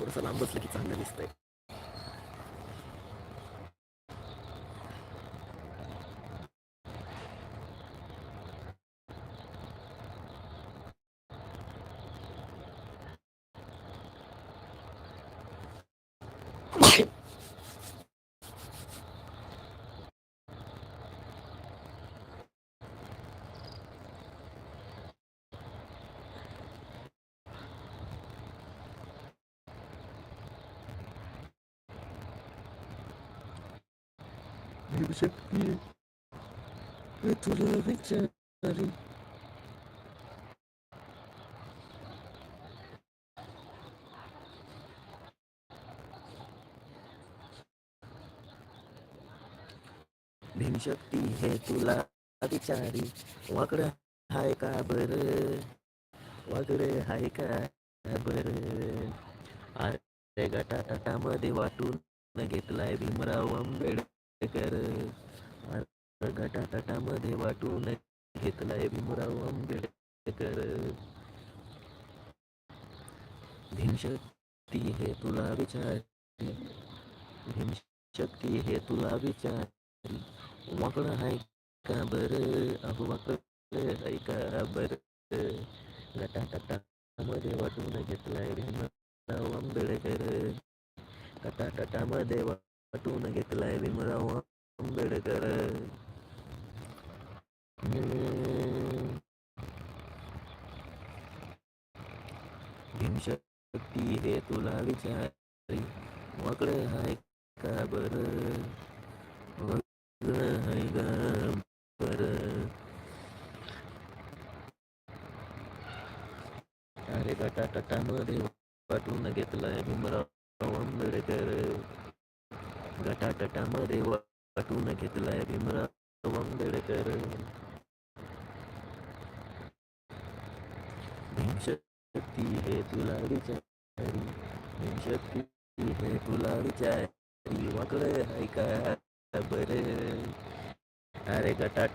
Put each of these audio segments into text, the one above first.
थोडंसं लांब बसलं की चांगलं दिसतंय. शक्ती तुला विचारी भीमशक्ती हे तुला विचारी. वाकड हाय का बर? वाकड हाय का बर? अरे गटा टाटामध्ये वाटून घेतलाय भीमराव आंबेडकर. अरे गटा वाटून घेतलाय भीमराव आंबेडकर. भीमशक्ती हे तुला विचार. भीमशक्ती हे तुला विचार. वाकड हाय का बर? अहो वाकड हाय का बर? गटा वाटून घेतलाय भीमराव आंबेडकर. गटा टाटा पटवून घेतलाय भीमराव आंबेडकर. भीमशक्ती हे तुला विचार वाकड हाय का बर? वाकड हाय का बर? अरे गटा टाटामध्ये वाटून घेतलाय भीमराव आंबेडकर. गटा वाटून घेतलाय भीमराव आंबेडकर. भीमशक्ती हे तुला विचारी भीमशक्ती हे तुला विचारी वाकड आहे का? बर. अरे गटा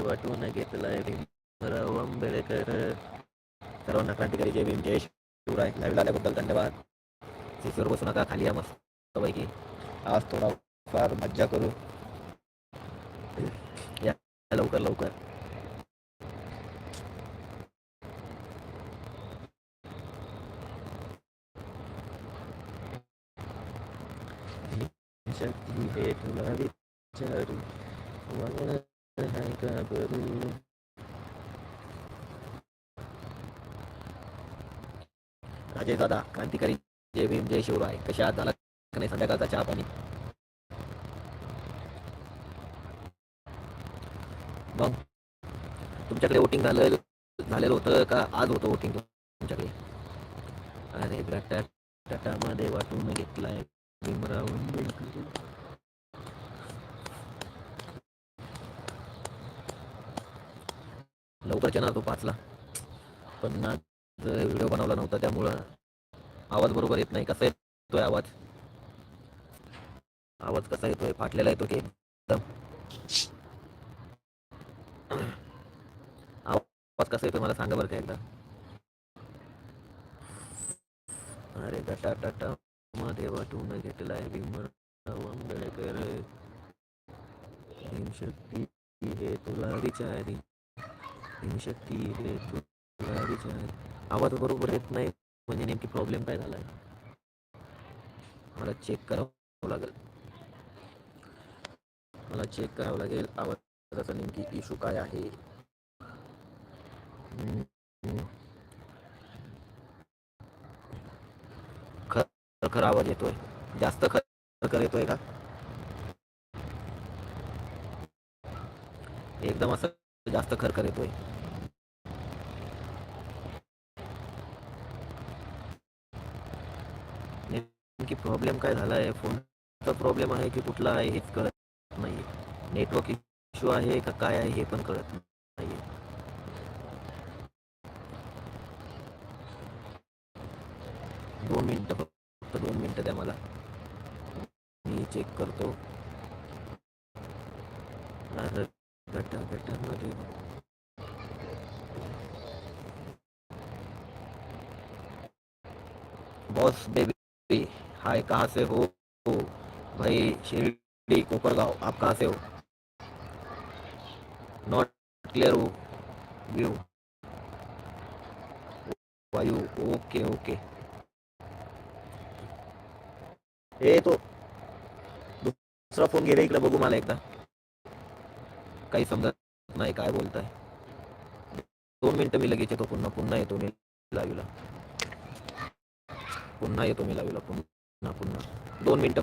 वाटून घेतलाय भीमराव आंबेडकर. सर्वांना क्रांतिकारी जय भीम जय शिवराय. लाईव्ह आल्याबद्दल धन्यवाद. सर्व सुनाका खाली या मस्त पैकी आज थोडा फार मज्जा करू. या लवकर लवकर. शक्ती हे तुला विचारू वागणं आहे का बरू राजेश दादा क्रांतिकारी जय भीम जय शिवराय कशा आहात? झाला नाही संध्याकाळचा चहा पाणी मग तुमच्याकडे वोटिंग झालं झालेलं होतं का आज होतं वोटिंग तुमच्याकडे अरे गटा गटामध्ये वाटून घेतलाय भीमरावून लवकर ना तो पाचला पण ना व्हिडिओ बनवला नव्हता त्यामुळं आवाज बरोबर येत नाही कसा येतोय आवाज आवाज कसा येतोय? फाटलेला येतो की एकदम? आवाज कसा येतोय मला सांगा बरं का एकदा. अरे गटा टाटा मध्ये वाटून घेतलाय भीमराव आंबेडकर हे तुला विचारी. भीमशक्ती हे तुला विचारी. आवाज बरोबर येत नाही म्हणजे नेमकी प्रॉब्लेम काय झालाय? मला चेक करावं लागेल. मला चेक करावं लागेल. आवाजाचा नेमकी इशू काय आहे? खर खर आवाज येतोय. जास्त खर खर येतोय का? एकदम असं जास्त खरखर येतोय. नेमकी प्रॉब्लेम काय झालाय? फोनचा प्रॉब्लेम आहे की कुठला आहे? हेच कळत नेटवर्क इश्यू आहे का काय आहे हे पण कळत दोन मिनिटं फक्त दोन मिनिटं द्या मला. मी चेक करतो. बॉस बेबी, हाय, कहाँ से हो? भाई, शिरडी कोपरगांव आप कहाँ से हो? Not clear view. व्यू वायू ओके ओके हे तो दुसरा फोन गेला इकडे बघू मला एकदा. काही समजत नाही काय बोलताय. दोन मिनिटं मी लगेच येतो पुन्हा पुन्हा येतो मी लावीला पुन्हा येतो मी लावीला पुन्हा पुन्हा. दोन मिनिटं फक्त.